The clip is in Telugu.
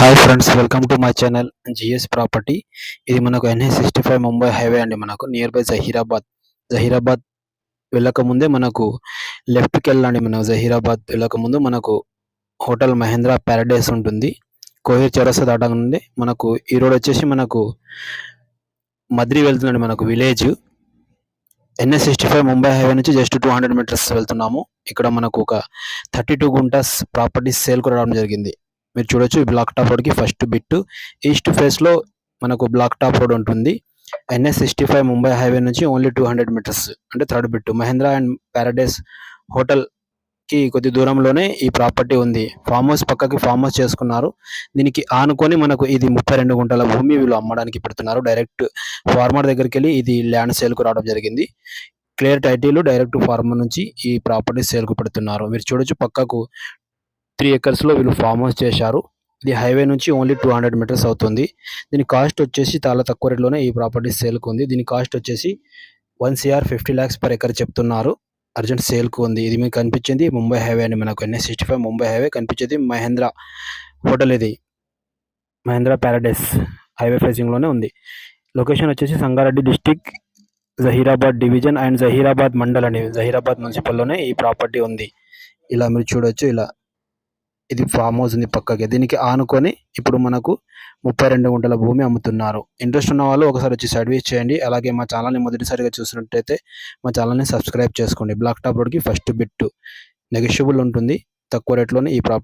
Hi friends welcome to my channel GS property ఇది మనకు NA sixty five Mumbai highway అండి మనకు. నియర్ బై జహీరాబాద్ జహీరాబాద్ వెళ్ళక ముందే మనకు లెఫ్ట్కి వెళ్ళండి మనం. జహీరాబాద్ వెళ్ళక ముందు మనకు హోటల్ మహేంద్ర ప్యారడైస్ ఉంటుంది. కోహిర్ చౌరస్తా దాటగానే మనకు ఈ రోడ్ వచ్చేసి మనకు మద్రి వెళ్తుందండి మనకు village NA sixty five Mumbai highway నుంచి జస్ట్ టూ హండ్రెడ్ మీటర్స్ వెళ్తున్నాము. ఇక్కడ మనకు ఒక thirty two guntas property sale కూడా రావడం జరిగింది. మీరు చూడొచ్చు ఈ బ్లాక్ టాప్ రోడ్కి ఫస్ట్ బిట్ ఈస్ట్ ఫేస్లో మనకు బ్లాక్ టాప్ రోడ్ ఉంటుంది. NS sixty five Mumbai highway నుంచి ఓన్లీ టూ హండ్రెడ్ మీటర్స్ అంటే third bit Mahendra and paradise హోటల్కి కొద్ది దూరంలోనే ఈ ప్రాపర్టీ ఉంది. ఫామ్ హౌస్ పక్కకి ఫామ్ హౌస్ చేసుకున్నారు. దీనికి ఆనుకొని మనకు ఇది ముప్పై రెండు గుంటల భూమి వీళ్ళు అమ్మడానికి పెడుతున్నారు. డైరెక్ట్ ఫార్మర్ దగ్గరికి వెళ్ళి ఇది ల్యాండ్ సేల్కు రావడం జరిగింది. క్లియర్ టైటిల్ డైరెక్ట్ ఫార్మర్ నుంచి ఈ ప్రాపర్టీ సేల్కు పెడుతున్నారు. మీరు చూడొచ్చు పక్కకు త్రీ ఎకర్స్లో వీళ్ళు ఫామ్ హౌస్ చేశారు. ఇది హైవే నుంచి ఓన్లీ టూ హండ్రెడ్ మీటర్స్ అవుతుంది. దీని కాస్ట్ వచ్చేసి చాలా తక్కువ రేట్లోనే ఈ ప్రాపర్టీ సేల్కు ఉంది. దీని కాస్ట్ వచ్చేసి one CR fifty lakhs per acre చెప్తున్నారు. అర్జెంట్ సేల్కు ఉంది. ఇది మీకు కనిపించింది ముంబై హైవే అండి మనకు NS sixty five Mumbai highway కనిపించేది మహేంద్ర హోటల్ ఇది. మహేంద్ర ప్యారడైస్ హైవే ఫేసింగ్లోనే ఉంది. లొకేషన్ వచ్చేసి Sangareddy district Zaheerabad division and Zaheerabad mandal అండి జహీరాబాద్ మున్సిపల్లోనే ఈ ప్రాపర్టీ ఉంది. ఇలా మీరు చూడొచ్చు. ఇలా ఇది ఫామ్ హౌస్ ఉంది పక్కకి దీనికి ఆనుకొని ఇప్పుడు మనకు ముప్పై రెండు గుంటల భూమి అమ్ముతున్నారు. ఇంట్రెస్ట్ ఉన్న వాళ్ళు ఒకసారి వచ్చి సర్వీస్ చేయండి. అలాగే మా ఛానల్ని మొదటిసారిగా చూసినట్టయితే మా ఛానల్ని సబ్స్క్రైబ్ చేసుకోండి. బ్లాక్ టాప్ రోడ్కి ఫస్ట్ బిట్ నెగిషియబుల్ ఉంటుంది. తక్కువ రేట్లోనే ఈ ప్రాపర్టీ